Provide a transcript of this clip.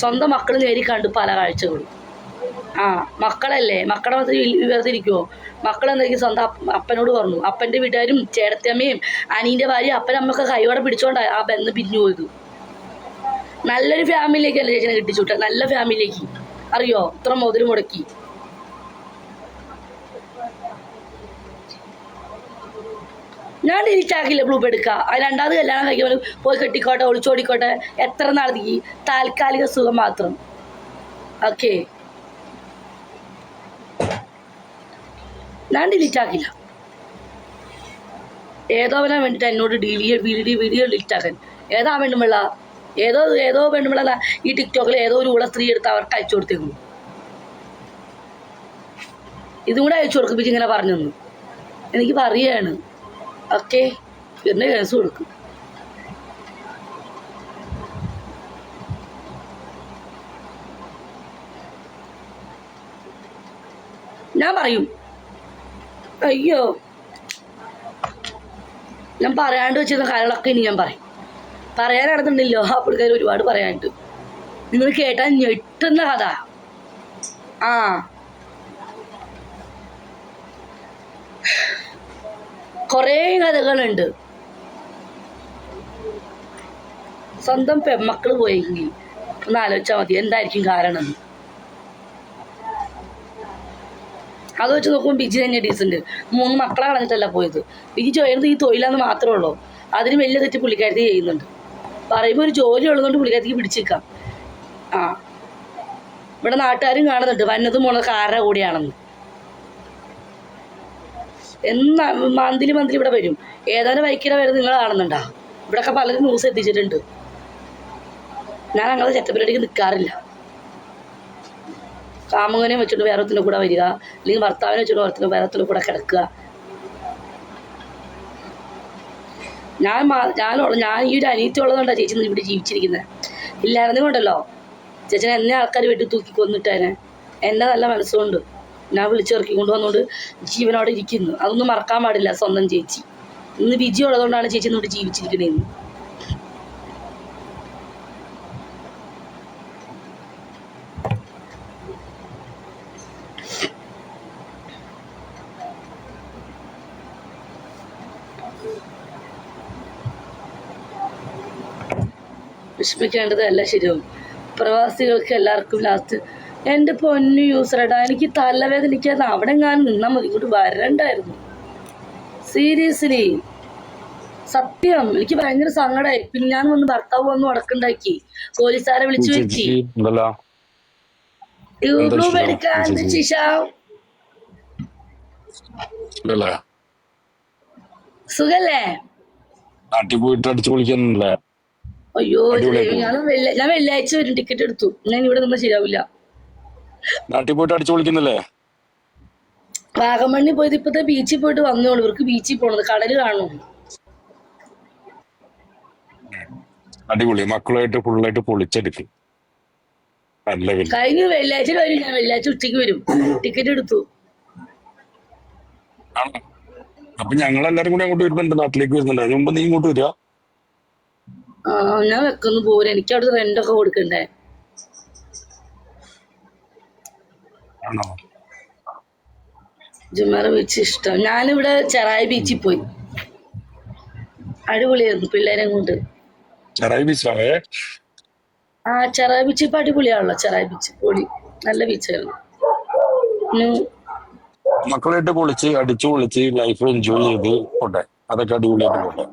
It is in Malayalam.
സ്വന്തം മക്കൾ നേരി കണ്ടു പല കാഴ്ചകളും. ആ മക്കളല്ലേ? മക്കളെ വെറുതെ ഇരിക്കുമോ മക്കളെന്തെങ്കിലും സ്വന്തം അപ്പനോട് പറഞ്ഞു. അപ്പന്റെ വീട്ടുകാരും ചേട്ടത്തമ്മയും അനീന്റെ ഭാര്യ അപ്പനമ്മക്ക് കൈയോടെ പിടിച്ചോണ്ടാ ആ ബന്ധം പിരിഞ്ഞു പോയത്. നല്ലൊരു ഫാമിലിയിലേക്കല്ലേ ചേച്ചിനെ കിട്ടിച്ചു നല്ല ഫാമിലിയിലേക്ക് അറിയോ? ഇത്ര മുതൽ മുടക്കി. ഞാൻ ഡിലീറ്റാക്കില്ല ബ്ലൂപ്പ് എടുക്കുക അത് രണ്ടാമത് കല്യാണം കഴിക്കുമ്പോൾ പോയി കെട്ടിക്കോട്ടെ ഒളിച്ചോടിക്കോട്ടെ എത്ര നാളത്തേക്ക് താൽക്കാലിക സുഖം മാത്രം. ഓക്കെ ഞാൻ ഡിലീറ്റ് ആക്കില്ല. ഏതോ അവനാ വേണ്ടിയിട്ട് എന്നോട് ഡീലിയ വീഡിയോ വീഡിയോ ഡിലീറ്റ് ആക്കാൻ. ഏതാ വേണ്ടുമുള്ള ഏതോ ഏതോ വേണ്ടുമുള്ള ഈ ടിക്ടോക്കിൽ ഏതോ ഒരു ഉള്ള സ്ത്രീ എടുത്ത് അവർക്ക് അയച്ചു കൊടുത്തേക്കും ഇതും കൂടെ അയച്ചു കൊടുക്കും ഇങ്ങനെ പറഞ്ഞു എനിക്ക് പറയാണ്. ഓക്കെ പിന്നെ കേസ് കൊടുക്കും. ഞാൻ പറയും അയ്യോ ഞാൻ പറയാണ്ട് വെച്ചിരുന്ന കാര്യങ്ങളൊക്കെ ഇനി ഞാൻ പറയും. പറയാൻ നടന്നിട്ടുണ്ടല്ലോ ആ പുള്ളിക്കാർ ഒരുപാട് പറയാനുണ്ട്. നിങ്ങൾ കേട്ടാൽ ഞെട്ടുന്ന കഥ. ആ കുറേ കഥകളുണ്ട്. സ്വന്തം പെമ്മക്കൾ പോയെങ്കിൽ ഒന്ന് ആലോചിച്ചാൽ മതി എന്തായിരിക്കും കാരണം. അത് വെച്ച് നോക്കുമ്പോൾ ബിജി തന്നെ ഡീസന്റ് മൂന്ന് മക്കളെ കളഞ്ഞിട്ടല്ല പോയത്. ബിജി ചെയ്യുന്നത് ഈ തൊഴിലാന്ന് മാത്രമേ ഉള്ളൂ. അതിന് വലിയ തെറ്റ് പുള്ളിക്കാരത്തി ചെയ്യുന്നുണ്ട്. പറയുമ്പോൾ ഒരു ജോലി ഉള്ളതുകൊണ്ട് പുള്ളിക്കാരത്തിക്ക് പിടിച്ചേക്കാം. ആ. ഇവിടെ നാട്ടുകാരും കാണുന്നുണ്ട്. വന്നതും മോളെ ആരുടെ കൂടെയാണെന്ന്. എന്നാ മന്തിലി മന്തിലി ഇവിടെ വരും. ഏതാനും വൈക്കിട വരെ നിങ്ങൾ കാണുന്നുണ്ടാ. ഇവിടെയൊക്കെ പലരും ന്യൂസ് എത്തിച്ചിട്ടുണ്ട്. ഞാൻ അങ്ങനെ ചെറ്റപ്പരടിക്ക് നിൽക്കാറില്ല കാമുകനെ വെച്ചിട്ട് വേറൊത്തിന്റെ കൂടെ വരിക. അല്ലെങ്കിൽ ഭർത്താവിനെ വെച്ചിട്ട് വേറൊത്തിന്റെ വേറൊത്തിന്റെ കൂടെ കിടക്കുക. ഞാൻ ഞാൻ ഞാൻ ഈ ഒരു അനീതി ഉള്ളതുകൊണ്ടാണ് ചേച്ചി ഇവിടെ ജീവിച്ചിരിക്കുന്നത് ഇല്ലായിരുന്നുകൊണ്ടല്ലോ ചേച്ചൻ എന്നെ ആൾക്കാർ വെട്ടി തൂക്കി കൊന്നിട്ടേനെ. എന്റെ നല്ല മനസ്സുകൊണ്ട്. ഞാൻ വിളിച്ചിറക്കി കൊണ്ടുവന്നുകൊണ്ട് ജീവനോടെ ഇരിക്കുന്നു. അതൊന്നും മറക്കാൻ പാടില്ല സ്വന്തം ചേച്ചി. ഇന്ന് വിജി ഉള്ളതുകൊണ്ടാണ് ചേച്ചി ഇന്നിവിടെ ജീവിച്ചിരിക്കണേന്ന്. വിഷമിക്കേണ്ടതല്ല ശരിയാവും. പ്രവാസികൾക്ക് എല്ലാവർക്കും ലാസ്റ്റ് എന്റെ പൊന്നു യൂസറടാ എനിക്ക് തലവേദനിക്കാതെ അവിടെ ഞാൻ നിന്നാൽ മതി. ഇങ്ങോട്ട് വരണ്ടായിരുന്നു. സീരിയസ്ലി. സത്യം എനിക്ക് ഭയങ്കര സങ്കടമായി പിന്നെ ഞാൻ വന്ന് ഭർത്താവ് വന്ന് ഉടക്കുണ്ടാക്കി പോലീസുകാരെ വിളിച്ചു വെച്ചി യൂട്യൂബ്? എടുക്കാൻ സുഖല്ലേ? നാട്ടിൽ പോയിട്ട് അടിച്ചു പൊളിക്കാനല്ലേ അയ്യോ ഞാൻ വെള്ളിയാഴ്ച വരും ടിക്കറ്റ് എടുത്തു. ഞാൻ ഇവിടെ നിന്ന് ശരിയാവില്ല. നാട്ടിൽ പോയിട്ട് അടിച്ചു പൊളിക്കുന്നില്ലേ? വാഗമണ്ണി പോയത് ഇപ്പത്തെ ബീച്ചിൽ പോയിട്ട് വന്നോളൂ ഇവർക്ക് ബീച്ചിൽ പോണത്. കടൽ കാണും. അടിപൊളി. മക്കളുമായിട്ട് ഫുള്ളായിട്ട് പൊളിച്ചെടുക്കും. നല്ല കഴിഞ്ഞ വെള്ളിയാഴ്ച വരും ഞാൻ വെള്ളിയാഴ്ച ഉച്ചയ്ക്ക് വരും. ടിക്കറ്റ് എടുത്തു. അപ്പൊ അപ്പൊ ഞങ്ങളെല്ലാരും കൂടി അങ്ങോട്ട് വരുന്നുണ്ട് നാട്ടിലേക്ക് വരുന്നുണ്ട്? അതിന് മുമ്പ് നീ ഇങ്ങോട്ട് വരിക. ഞാൻ വെക്കുന്നു. പോരാ. എനിക്ക് അവിടെ റെന്റ് ഒക്കെ കൊടുക്കണ്ടേ? ആണോ? ജുമാറ ബീച്ച് ഇഷ്ടം. ഞാനിവിടെ ചെറായി ബീച്ചിൽ പോയി. അടിപൊളിയായിരുന്നു പിള്ളേരെ കൊണ്ട്. ചെറായി ബീച്ചാണേ? ആ ചെറായി ബീച്ച് ഇപ്പൊ അടിപൊളിയാണല്ലോ. ചെറായി ബീച്ച് പൊളി. നല്ല ബീച്ചായിരുന്നു. മക്കളായിട്ട് പൊളിച്ച് അടിച്ചു പൊളിച്ച് ലൈഫ് എൻജോയ് ചെയ്ത് പോട്ടെ. അതൊക്കെ അടിപൊളിയായിട്ട് പോട്ടെ.